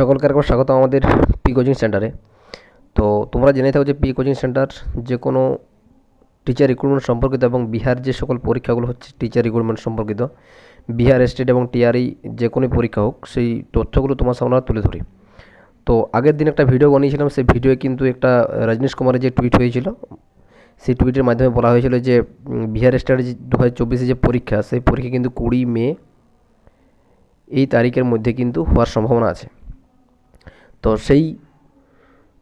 সকলকে একবার স্বাগত আমাদের পি কোচিং সেন্টারে তো তোমরা জেনে থাকো যে পি কোচিং সেন্টার যে কোনো টিচার রিক্রুটমেন্ট সম্পর্কিত এবং বিহার যে সকল পরীক্ষাগুলো হচ্ছে টিচার রিক্রুটমেন্ট সম্পর্কিত, বিহার স্টেট এবং টিআরই যে কোনো পরীক্ষা হোক, সেই তথ্যগুলো তোমার সামনে তুলে ধরি। তো আগের দিন একটা ভিডিও বানিয়েছিলাম, সেই ভিডিওয়ে কিন্তু একটা রজনীশ কুমারের যে টুইট হয়েছিল, সেই টুইটের মাধ্যমে বলা হয়েছিল যে বিহার স্টেটের যে দু হাজার চব্বিশে যে পরীক্ষা, সেই পরীক্ষা কিন্তু কুড়ি মে এই তারিখের মধ্যে কিন্তু হওয়ার সম্ভাবনা আছে। তো সেই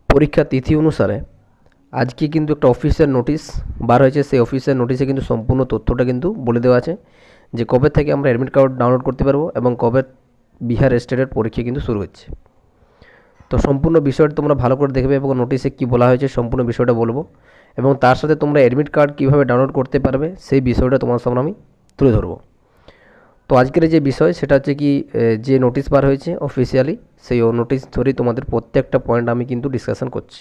পরীক্ষা তিথি অনুসারে আজকে কিন্তু একটা অফিসিয়াল নোটিশ বার হয়েছে। সেই অফিসিয়াল নোটিশে কিন্তু সম্পূর্ণ তথ্যটা কিন্তু বলে দেওয়া আছে যে কবে থেকে আমরা অ্যাডমিট কার্ড ডাউনলোড করতে পারব এবং কবে বিহার স্টেটের পরীক্ষা কিন্তু শুরু হচ্ছে। তো সম্পূর্ণ বিষয়টা তোমরা ভালো করে দেখবে এবং নোটিশে কী বলা হয়েছে সম্পূর্ণ বিষয়টা বলব এবং তার সাথে তোমরা অ্যাডমিট কার্ড কীভাবে ডাউনলোড করতে পারবে সেই বিষয়টা তোমার সামনে আমি তুলে ধরবো। তো আজকের যে বিষয়, সেটা হচ্ছে কি যে নোটিশ বার হয়েছে অফিসিয়ালি সেই নোটিশ ধরেই তোমাদের প্রত্যেকটা পয়েন্ট আমি কিন্তু ডিসকাশন করছি।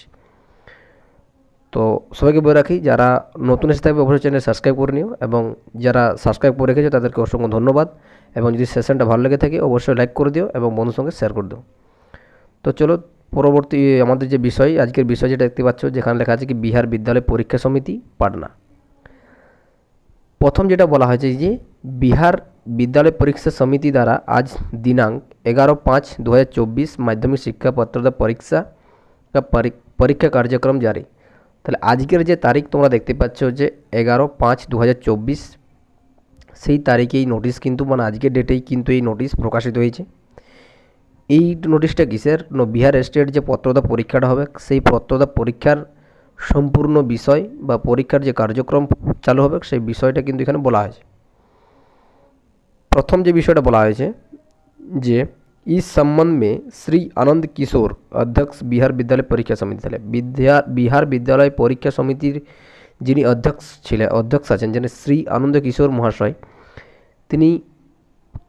তো সবাইকে বলে রাখি, যারা নতুন এসে থাকবে, অবশ্যই চ্যানেল সাবস্ক্রাইব করে নিও এবং যারা সাবস্ক্রাইব করে রেখেছো, তাদেরকে অসংখ্য ধন্যবাদ। এবং যদি সেশনটা ভালো লেগে থাকে, অবশ্যই লাইক করে দিও এবং বন্ধুর সঙ্গে শেয়ার করে দিও। তো চলো, পরবর্তী আমাদের যে বিষয়, আজকের বিষয় যেটা দেখতে পাচ্ছ, যেখানে লেখা আছে কি, বিহার বিদ্যালয় পরীক্ষা সমিতি, পাটনা। প্রথম যেটা বলা হয়েছে যে, বিহার বিদ্যালয় পরীক্ষা সমিতি দ্বারা আজ দিনাঙ্ক এগারো পাঁচ দু হাজার চব্বিশ মাধ্যমিক শিক্ষা পত্রদা পরীক্ষা পরীক্ষা কার্যক্রম জারি। তাহলে আজকের যে তারিখ তোমরা দেখতে পাচ্ছ যে এগারো পাঁচ দু হাজার চব্বিশ, সেই তারিখেই নোটিশ কিন্তু মানে আজকের ডেটেই কিন্তু এই নোটিশ প্রকাশিত হয়েছে। এই নোটিশটা কিসের? বিহার স্টেট যে পত্রদা পরীক্ষাটা হবে, সেই পত্রদা পরীক্ষার সম্পূর্ণ বিষয় বা পরীক্ষার যে কার্যক্রম চালু হবে, সেই বিষয়টা কিন্তু এখানে বলা হয়েছে। प्रथम जो विषय বলা হয়েছে যে इस संबंध में श्री आनंद किशोर अध्यक्ष बिहार विद्यालय परीक्षा समिति ছিলেন বিদ্যা বিহার বিদ্যালয় পরীক্ষা সমিতির যিনি অধ্যক্ষ ছিলেন অধ্যক্ষ আছেন যেন শ্রী আনন্দ কিশোর মহাশয় তিনি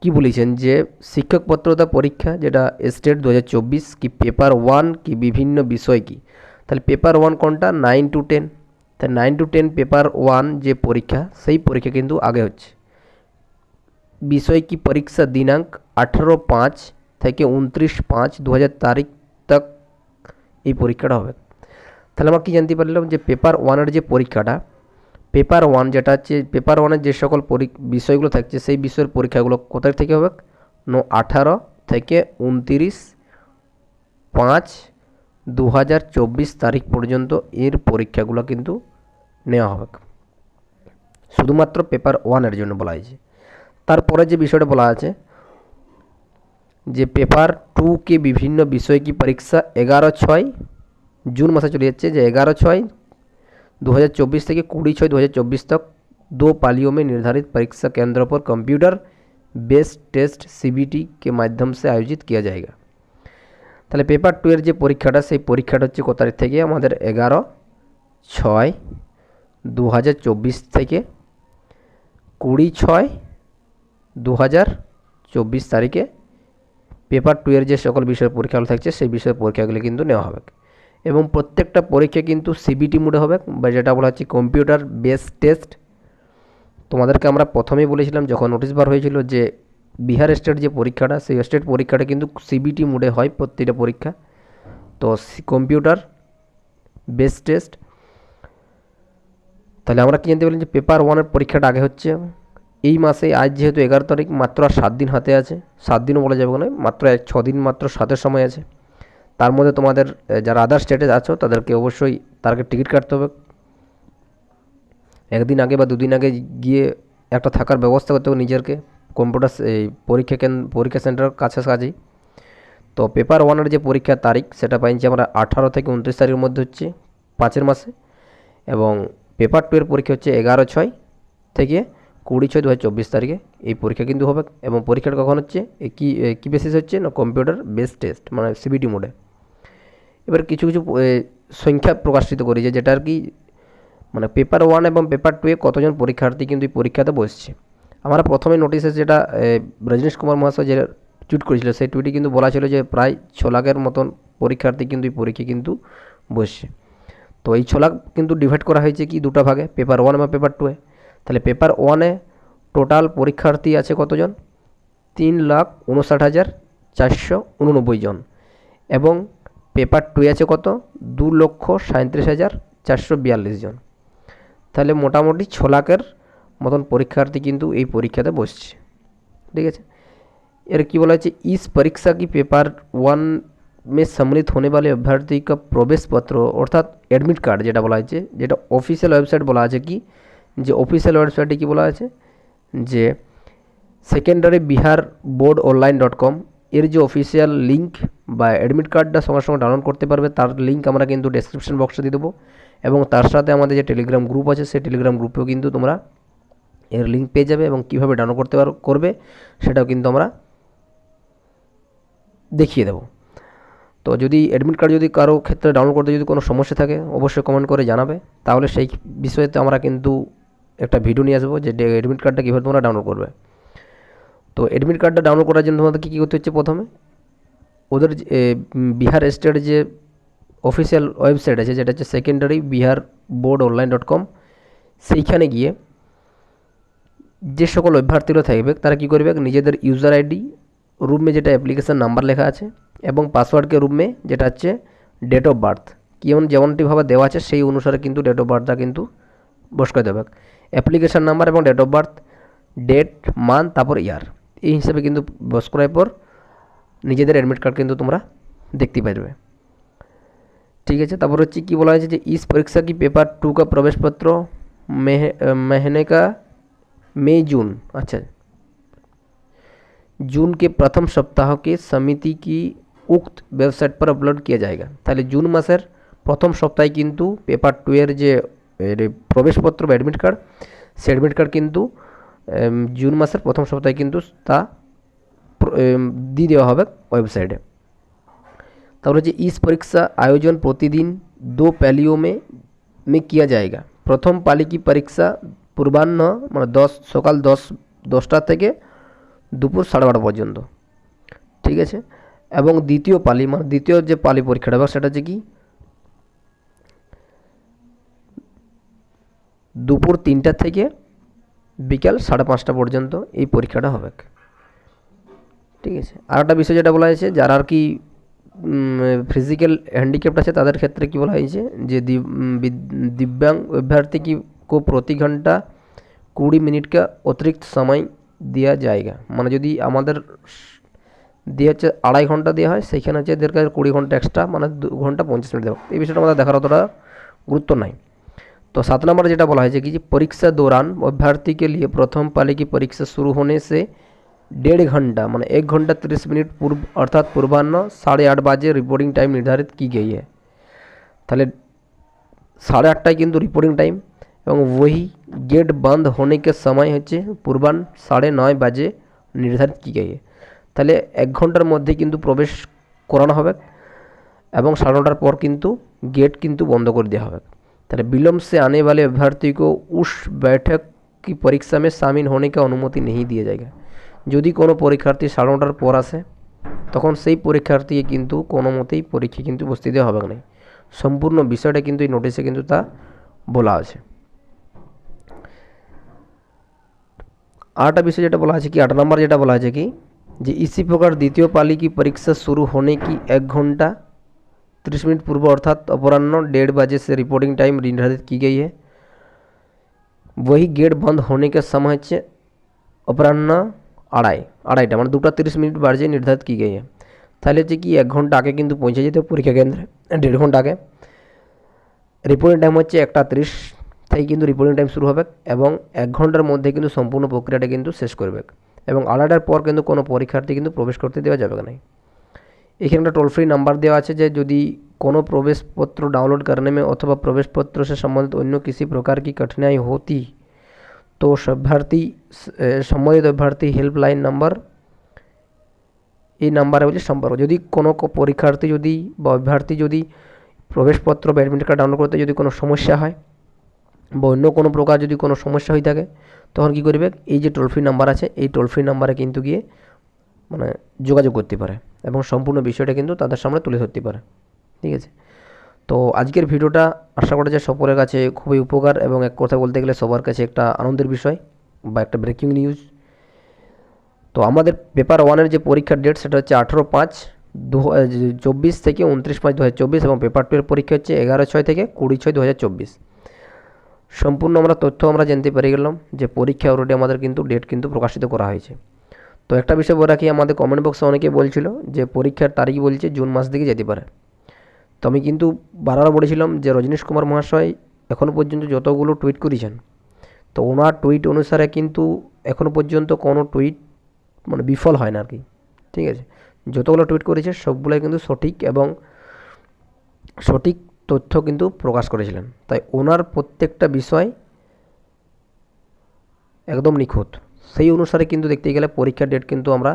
কি বলেছেন যে শিক্ষক পত্রতা পরীক্ষা যেটা স্টেট দু হাজার চব্বিশ কি পেপার ওয়ান কি বিভিন্ন বিষয় কি তাহলে পেপার ওয়ান কোনটা নাইন টু টেন তাই nine to ten paper one যে পরীক্ষা সেই পরীক্ষা কিন্তু আগে হচ্ছে বিষয় কি পরীক্ষা দিনাঙ্ক আঠেরো পাঁচ থেকে উনত্রিশ পাঁচ দু হাজার তারিখ তক এই পরীক্ষাটা হবে। তাহলে আমরা কী জানতে পারলাম যে পেপার ওয়ানের যে পরীক্ষাটা, পেপার ওয়ান যেটা হচ্ছে পেপার ওয়ানের যে সকল বিষয়গুলো থাকছে, সেই বিষয়ের পরীক্ষাগুলো কোথায় থেকে হবে? নো আঠারো থেকে উনতিরিশ পাঁচ দু হাজার চব্বিশ তারিখ পর্যন্ত এর পরীক্ষাগুলো কিন্তু নেওয়া হবে। শুধুমাত্র পেপার ওয়ানের জন্য বলা হয়েছে। তারপরে যে বিষয়টা বলা আছে যে পেপার টু के বিভিন্ন বিষয় কি পরীক্ষা এগারো ছয় জুন মাসে চলে যাচ্ছে যে এগারো ছয় दो हज़ार चौबीस থেকে কুড়ি ছয় दो हज़ार चौबीस तक दो पालियों में निर्धारित परीक्षा केंद्रों पर कंप्यूटर बेस्ड टेस्ट सीबीटी के माध्यम से आयोजित किया जाएगा তাহলে পেপার টু এর যে পরীক্ষাটা সেই পরীক্ষাটা হচ্ছে কত তারিখ থেকে আমাদের এগারো ছয় দু হাজার চব্বিশ থেকে কুড়ি ছয় দু হাজার চব্বিশ তারিখে পেপার টু এর যে সকল বিষয়ের পরীক্ষাগুলো থাকছে, সেই বিষয়ের পরীক্ষাগুলো কিন্তু নেওয়া হবে। এবং প্রত্যেকটা পরীক্ষা কিন্তু সিবিটি মোডে হবে, বা যেটা বলা হচ্ছে কম্পিউটার বেস টেস্ট। তোমাদেরকে আমরা প্রথমেই বলেছিলাম, যখন নোটিশ বার হয়েছিল যে বিহার স্টেট যে পরীক্ষাটা, সেই স্টেট পরীক্ষাটা কিন্তু সিবিটি মোডে হয় প্রতিটা পরীক্ষা। তো কম্পিউটার বেস টেস্ট। তাহলে আমরা কি জানতে পারলাম যে পেপার ওয়ানের পরীক্ষাটা আগে হচ্ছে? এই মাসে, আজ যেহেতু এগারো তারিখ, মাত্র আর সাত দিন হাতে আছে। সাত দিনও বলা যাবে না, মাত্র এক, ছ দিন মাত্র সাতের সময় আছে। তার মধ্যে তোমাদের যারা আদার স্টেটে আছো, তাদেরকে অবশ্যই তারকে টিকিট কাটতে হবে। একদিন আগে বা দুদিন আগে গিয়ে একটা থাকার ব্যবস্থা করতে হবে নিজেরকে। কম্পিউটার এই পরীক্ষা কেন্দ্র পরীক্ষা সেন্টারের কাছে কাছেই তো পেপার ওয়ানের যে পরীক্ষার তারিখ, সেটা পাইছি আমরা আঠারো থেকে উনত্রিশ তারিখের মধ্যে হচ্ছে পাঁচের মাসে। এবং পেপার টু এর পরীক্ষা হচ্ছে এগারো ছয় থেকে কুড়ি ছয় দু চব্বিশ তারিখে এই পরীক্ষা কিন্তু হবে এবং পরীক্ষাটা কখন হচ্ছে? কী কী বেসিস হচ্ছে না কম্পিউটার বেস টেস্ট মানে সিবিটি মোডে এবার কিছু কিছু সংখ্যা প্রকাশিত করেছে যেটা আর কি মানে পেপার ওয়ান এবং পেপার টুয়ে কতজন পরীক্ষার্থী কিন্তু এই পরীক্ষাতে বসছে। আমরা প্রথমে নোটিশে যেটা রজনীশ কুমার মহাশয় যে টুইট করেছিল, সেই টুইটে কিন্তু বলা ছিল যে প্রায় ছ লাখের মতন পরীক্ষার্থী কিন্তু এই পরীক্ষা কিন্তু বসছে। তো এই ছ লাখ কিন্তু ডিভাইড করা হয়েছে কি দুটো ভাগে পেপার ওয়ান এবং পেপার টুয়ে তাহলে পেপার ওয়ানে টোটাল পরীক্ষার্থী আছে কতজন তিন লাখ উনষাট হাজার চারশো উননব্বই জন এবং পেপার টু আছে কত দু লক্ষ সাঁত্রিশ হাজার চারশো বিয়াল্লিশ জন তাহলে মোটামুটি ছ লাখের মতন পরীক্ষার্থী কিন্তু এই পরীক্ষাতে বসছে ठीक है यार की बोला है इस परीक्षा की पेपर वन में सम्मिलित होने वाले अभ्यर्थी का प्रवेश पत्र অর্থাৎ অ্যাডমিট কার্ড যেটা বলা হয়েছে যেটা অফিসিয়াল ওয়েবসাইট বলা আছে কি যে অফিসিয়াল ওয়েবসাইটে কি বলা আছে যে secondary Bihar board online dot com এর যে অফিসিয়াল লিঙ্ক বা অ্যাডমিট কার্ডটা সঙ্গে সঙ্গে ডাউনলোড করতে পারবে, তার লিঙ্ক আমরা কিন্তু ডেসক্রিপশন বক্সে দিয়ে দেবো এবং তার সাথে আমাদের যে টেলিগ্রাম গ্রুপ আছে, সেই টেলিগ্রাম গ্রুপেও কিন্তু তোমরা এর লিঙ্ক পেয়ে যাবে এবং কীভাবে ডাউনলোড করতে পার, করবে সেটাও কিন্তু আমরা দেখিয়ে দেবো। তো যদি অ্যাডমিট কার্ড যদি কারও ক্ষেত্রে ডাউনলোড করতে যদি কোনো সমস্যা থাকে, অবশ্যই কমেন্ট করে জানাবে। তাহলে সেই বিষয়েতে আমরা কিন্তু একটা ভিডিও নিয়ে আসব যে অ্যাডমিট কার্ডটা কীভাবে তোমরা ডাউনলোড করবে। তো অ্যাডমিট কার্ডটা ডাউনলোড করার জন্য তোমাদের কী কী করতে হচ্ছে প্রথমে? ওদের বিহার স্টেট যে অফিসিয়াল ওয়েবসাইট আছে, যেটা হচ্ছে secondary Bihar board online dot com সেইখানে গিয়ে যে সকল অভ্যর্থীরা থাকবে, তারা কী করবে? নিজেদের ইউজার আইডি রুমে যেটা অ্যাপ্লিকেশান নাম্বার লেখা আছে, এবং পাসওয়ার্ডকে রুমে যেটা হচ্ছে ডেট অফ বার্থ কেমন যেমনটিভাবে দেওয়া আছে, সেই অনুসারে কিন্তু ডেট অফ বার্থটা কিন্তু বসকে দেবে অ্যাপ্লিকেশান নাম্বার এবং date of birth date month তারপর ইয়ার এই হিসাবে কিন্তু বস করার পর নিজেদের অ্যাডমিট কার্ড কিন্তু তোমরা দেখতে পারবে ঠিক আছে তারপর হচ্ছে কী বলা হয়েছে যে ইস পরীক্ষা কি পেপার টু का प्रवेश पत्र मह महीने का मई जून अच्छा जून के प्रथम सप्ताह के समिति की উক্ত ওয়েবসাইট पर আপলোড किया जाएगा তাহলে জুন মাসের প্রথম সপ্তাহে কিন্তু পেপার টু এর যে এর এর প্রবেশপত্র বা অ্যাডমিট কার্ড সে অ্যাডমিট কার্ড কিন্তু জুন মাসের প্রথম সপ্তাহে কিন্তু তা দিয়ে দেওয়া হবে ওয়েবসাইটে তারপরে যে ইস পরীক্ষা আয়োজন প্রতিদিন দু প্যালিও মে মে কিয়া যায়গা। প্রথম পালি কি পরীক্ষা পূর্বাহ্ন মানে দশ, সকাল দশ, দশটা থেকে দুপুর সাড়ে বারোটা পর্যন্ত। ঠিক আছে? এবং দ্বিতীয় পালি মানে দ্বিতীয় যে পালি পরীক্ষাটা হবে সেটা হচ্ছে কি? দুপুর তিনটা থেকে বিকাল সাড়ে পাঁচটা পর্যন্ত এই পরীক্ষাটা হবে ঠিক আছে আর একটা বিষয় যেটা বলা হয়েছে যারা আর কি ফিজিক্যাল হ্যান্ডিক্যাপ্ট আছে তাদের ক্ষেত্রে কি বলা হয়েছে যে दिव- উম, বিদ- दिव्यांग अभ्यर्थी की को প্রতি ঘন্টা কুড়ি মিনিট का অতিরিক্ত সময় দেওয়া জায়গা মানে যদি আমাদের দিয়ে হচ্ছে আড়াই ঘন্টা দেওয়া হয় সেইখানে হচ্ছে এদের কাছে কুড়ি ঘন্টা এক্সট্রা মানে দু ঘন্টা পঞ্চাশ মিনিট দেওয়া এই বিষয়টা আমাদের দেখার অতটা গুরুত্ব নাই तो सात नंबर जेटा बोला है कि जी परीक्षा दौरान अभ्यर्थी के लिए प्रथम पाली की परीक्षा शुरू होने से डेढ़ घंटा माने एक घंटा तीस मिनट पूर्व अर्थात पूर्वाह्न साढ़े आठ बजे रिपोर्टिंग टाइम निर्धारित की गई है তাহলে সাড়ে আটটায় কিন্তু রিপোর্টিং টাইম এবং वही गेट बंद होने के समय হচ্ছে পূর্বাহ্ন সাড়ে নয় বাজে নির্ধারিত কি গিয়ে তাহলে এক ঘন্টার মধ্যে কিন্তু প্রবেশ করানো হবে এবং সাড়ে নটার পর কিন্তু गेट কিন্তু বন্ধ করে দেওয়া হবে তাহলে विलम्ब से आने वाले अभ्यर्थी को उस बैठक की परीक्षा में शामिल होने का अनुमति नहीं दिया जाएगा যদি কোনো পরীক্ষার্থী সাড়ে নটার পর আসে তখন সেই পরীক্ষার্থীকে কিন্তু কোনো মতেই পরীক্ষা কিন্তু বসতে দেওয়া হবে না সম্পূর্ণ বিষয়টা কিন্তু এই নোটিশে কিন্তু তা বলা আছে आठा विषय जेटा बोला है कि आठ नंबर जेटा बोला है कि जे इसी प्रकार द्वितीय पाली की परीक्षा शुरू होने की एक घंटा तीस मिनट पूर्व अर्थात अपराह्न डेढ़ बजे से रिपोर्टिंग टाइम निर्धारित की गई है वही गेट बंद होने के समय হচ্ছে অপরাহ্ন আড়াই আড়াইটা মানে দুটো তিরিশ মিনিট বাজে নির্ধারিত কি গই তাহলে হচ্ছে কি এক ঘন্টা আগে কিন্তু পৌঁছে যেতে হবে পরীক্ষা কেন্দ্রে দেড় ঘন্টা আগে রিপোর্টিং টাইম হচ্ছে একটা তিরিশ থেকে কিন্তু রিপোর্টিং টাইম শুরু হবে এবং এক ঘন্টার মধ্যে কিন্তু সম্পূর্ণ প্রক্রিয়াটা কিন্তু শেষ করবে এবং আড়াইটার পর কিন্তু কোনো পরীক্ষার্থী কিন্তু প্রবেশ করতে দেওয়া যাবে না एखे एक टोल फ्री नंबर देवा আছে যে যদি কোনো প্রবেশপত্র ডাউনলোড करने में অথবা প্রবেশপত্র সে সম্বন্ধিত অন্য किसी প্রকার কি কঠিনাই হতি। তো अभ्यर्थी সম্বন্ধিত অভ্যর্থী হেল্পলাইন নাম্বার এই নাম্বারে হচ্ছে সম্পর্ক। যদি কোনো পরীক্ষার্থী যদি বা অভ্যর্থী যদি প্রবেশপত্র বা অ্যাডমিট কার্ড ডাউনলোড করতে যদি কোনো সমস্যা হয় বা অন্য কোনো প্রকার যদি কোনো সমস্যা হয়ে থাকে, তখন কী করবে? এই যে টোল ফ্রি নাম্বার আছে, এই টোল ফ্রি নাম্বারে কিন্তু গিয়ে মানে যোগাযোগ করতে পারে। এবং সম্পূর্ণ বিষয়টা কিন্তু তাদের সামনে তুলে ধরতে পারে। ঠিক আছে? তো আজকের ভিডিওটা আশা করা যায় সকলের কাছে খুবই উপকার এবং এক কথা বলতে গেলে সবার কাছে একটা আনন্দের বিষয় বা একটা ব্রেকিং নিউজ তো আমাদের পেপার ওয়ানের যে পরীক্ষার ডেট সেটা হচ্ছে আঠেরো পাঁচ দু চব্বিশ থেকে উনত্রিশ পাঁচ দু হাজার চব্বিশ এবং পেপার টু এর পরীক্ষা হচ্ছে এগারো ছয় থেকে কুড়ি ছয় দু হাজার চব্বিশ। সম্পূর্ণ আমরা তথ্য আমরা জানতে পেরে গেলাম যে পরীক্ষা অলরেডি আমাদের কিন্তু ডেট কিন্তু প্রকাশিত করা হয়েছে। তো একটা বিষয় বলে রাখি, আমাদের কমেন্ট বক্সে অনেকে বলছিল যে পরীক্ষার তারিখ বলছে জুন মাস দিকে যেতে পারে। তো আমি কিন্তু বারবার বলেছিলাম যে রজনীশ কুমার মহাশয় এখনও পর্যন্ত যতগুলো টুইট করেছেন, তো ওনার টুইট অনুসারে কিন্তু এখনও পর্যন্ত কোনো টুইট মানে বিফল হয় না আর কি। ঠিক আছে? যতগুলো টুইট করেছে সবগুলোই কিন্তু সঠিক এবং সঠিক তথ্য কিন্তু প্রকাশ করেছিলেন। তাই ওনার প্রত্যেকটা বিষয় একদম নিখুঁত। সেই অনুসারে কিন্তু দেখতে গেলে পরীক্ষার ডেট কিন্তু আমরা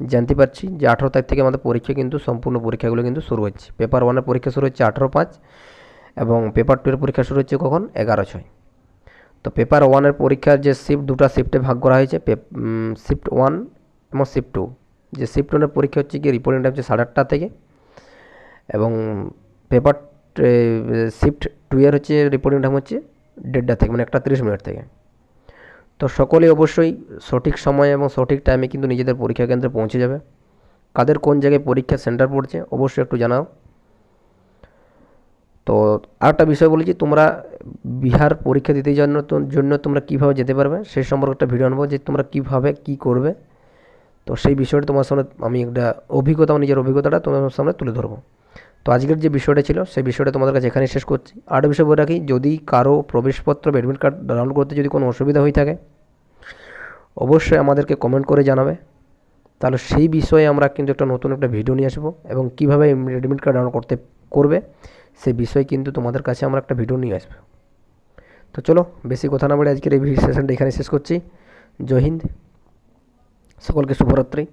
জানতে পারছি যে আঠেরো তারিখ থেকে আমাদের পরীক্ষা কিন্তু সম্পূর্ণ পরীক্ষাগুলো কিন্তু শুরু হচ্ছে। পেপার ওয়ানের পরীক্ষা শুরু হচ্ছে আঠেরো পাঁচ এবং পেপার টু এর পরীক্ষা শুরু হচ্ছে কখন? এগারো ছয়। তো পেপার ওয়ানের পরীক্ষার যে শিফট দুটো শিফটে ভাগ করা হয়েছে শিফট ওয়ান এবং শিফট টু যে শিফট ওয়ানের পরীক্ষা হচ্ছে কি রিপোর্টিং টাইম হচ্ছে সাড়ে আটটা থেকে এবং পেপার শিফট টু হচ্ছে রিপোর্টিং টাইম হচ্ছে দেড়টা থেকে মানে একটা তিরিশ মিনিট থেকে। তো সকলেই অবশ্যই সঠিক সময় এবং সঠিক টাইমে কিন্তু নিজেদের পরীক্ষা কেন্দ্রে পৌঁছে যাবে। কাদের কোন জায়গায় পরীক্ষা সেন্টার পড়ছে অবশ্যই একটু জানাও। তো আরেকটা বিষয় বলেছি তোমরা বিহার পরীক্ষা দিতে জন্য জন্য তোমরা কীভাবে যেতে পারবে, সেই সম্পর্কে একটা ভিডিও আনব যে, তোমরা কীভাবে কী করবে। তো সেই বিষয়টা তোমার সামনে, আমি একটা অভিজ্ঞতা আমার নিজের অভিজ্ঞতাটা তোমার সামনে তুলে ধরবো। তো আজকের যে বিষয়টা ছিল, সেই বিষয়টা তোমাদের কাছে এখানে শেষ করছি। আরেকটা বিষয় বলে রাখি, যদি কারও প্রবেশপত্র অ্যাডমিট কার্ড ডাউনলোড করতে যদি কোনো অসুবিধা হয়ে থাকে, অবশ্যই আমাদেরকে কমেন্ট করে জানাবে। তাহলে সেই বিষয়ে আমরা কিন্তু একটা নতুন একটা ভিডিও নিয়ে আসব এবং কীভাবে অ্যাডমিট কার্ড ডাউনলোড করতে, করবে, সেই বিষয়ে কিন্তু তোমাদের কাছে আমরা একটা ভিডিও নিয়ে আসব। তো চলো, বেশি কথা না বলে আজকের এই সেশনটা এখানে শেষ করছি। জয় হিন্দ। সকলকে শুভরাত্রি।